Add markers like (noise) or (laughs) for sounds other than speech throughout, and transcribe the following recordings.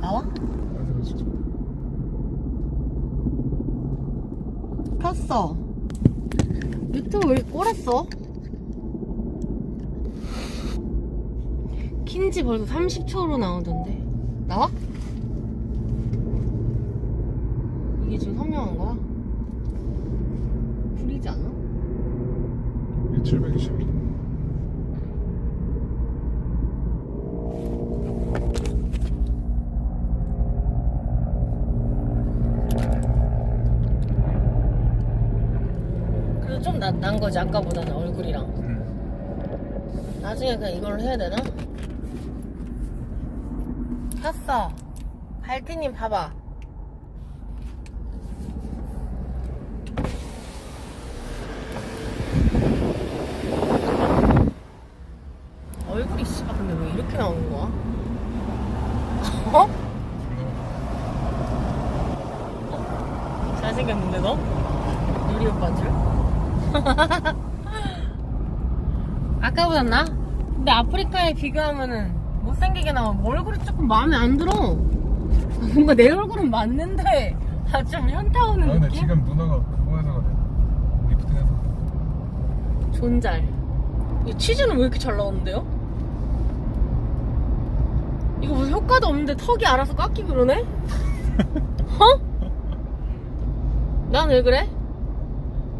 나와? 켰어. 유튜브 왜 꼬랬어? 킨지 벌써 30초로 나오던데. 나와? 이게 지금 선명한 거야? 불이지 않아? 이게 720. 그래도 좀 난, 난 거지, 아까보다는 얼굴이랑. 응. 나중에 그냥 이걸로 해야 되나? 켰어. 갈티님 봐봐. 얼굴이 씨발 근데 왜 이렇게 나오는 거야? (laughs) 어? 잘생겼는데 너? 누리 오빠인 줄? (laughs) 아까보다 나? 근데 아프리카에 비교하면은 못생기게 나와 얼굴이 조금 마음에 안 들어 (laughs) 뭔가 내 얼굴은 맞는데 아 좀 현타 오는 아 근데 느낌? 지금 누나가 그거 해서 그래. 리프팅해서. 존잘 이 치즈는 왜 이렇게 잘 나오는데요? 이거 무슨 효과도 없는데 턱이 알아서 깎이고 그러네? (laughs) 어? 난 왜 그래?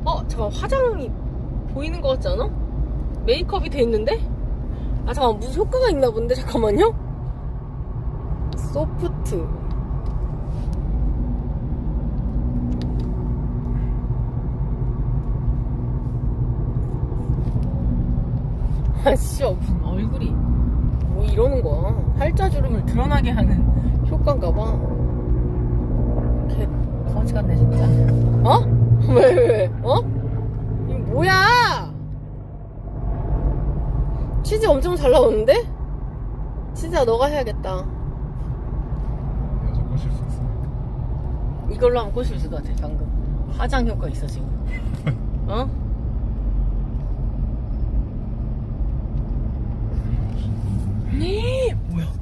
어 잠깐 화장이 보이는 것 같지 않아? 메이크업이 돼 있는데? 아 잠깐 무슨 효과가 있나 본데 잠깐만요 소프트 (laughs) 아씨 무슨 얼굴이 뭐 이러는 거야 팔자주름을 드러나게 하는 효과인가 봐 개 거지 같네 진짜 어? (laughs) 왜 왜, 왜? 어? 이거 뭐야 치즈 엄청 잘 나오는데? 치즈야 너가 해야겠다 수. 이걸로 하면 꼬실 것 같아 방금 화장 효과 있어 지금 (laughs) 어? 뭐야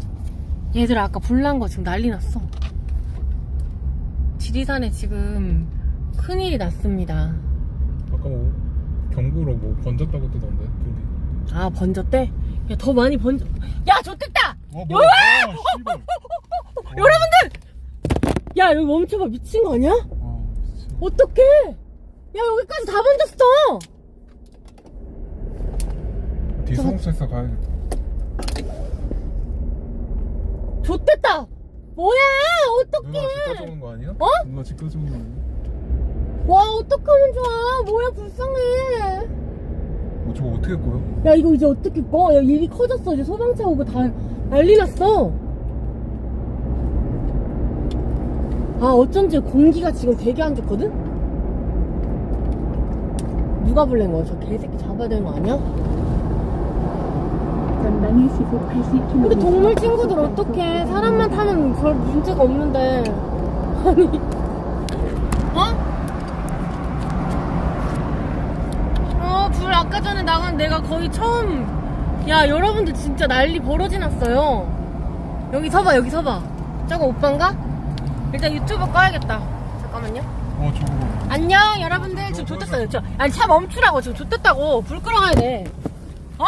얘들아 아까 불난 거 지금 난리 났어 지리산에 지금 큰일이 났습니다 아까 뭐 경고로 뭐 번졌다고 뜨던데 둘이. 아 번졌대? 야 더 많이 번져 야 좋댔다 와 뭐야? 아, 씨발. (laughs) 여러분들 야 여기 멈춰봐 미친 거 아니야? 와, 진짜. 어떡해 야 여기까지 다 번졌어 디스홈스에서 가야겠다. 좋댔다 뭐야 누나 어떡해 집 가져오는 거 아니야? 어? 누나 집 가져오는 거 아니야? 와 어떡하면 좋아 뭐야 불쌍해 뭐 저거 어떻게 꼬여? 야 이거 이제 어떻게 꺼? 야 일이 커졌어 이제 소방차 오고 다 난리 났어 아 어쩐지 공기가 지금 되게 안 좋거든? 누가 불낸 거야? 저 개새끼 잡아야 되는 거 아니야? 전방에 시속 80km. 근데 동물 친구들 어떡해 사람만 타면 별 문제가 없는데 아니 어? 어, 불 아까 전에 나간 내가 거의 처음. 야 여러분들 진짜 난리 벌어지 났어요. 여기 서봐 여기 서봐. 저거 오빠인가? 일단 유튜브 꺼야겠다. 잠깐만요. 어 저거. 안녕 여러분들. 지금 좋댔어요 저, 아니 차 멈추라고. 지금 좋댔다고. 불 끌어가야 돼. 어?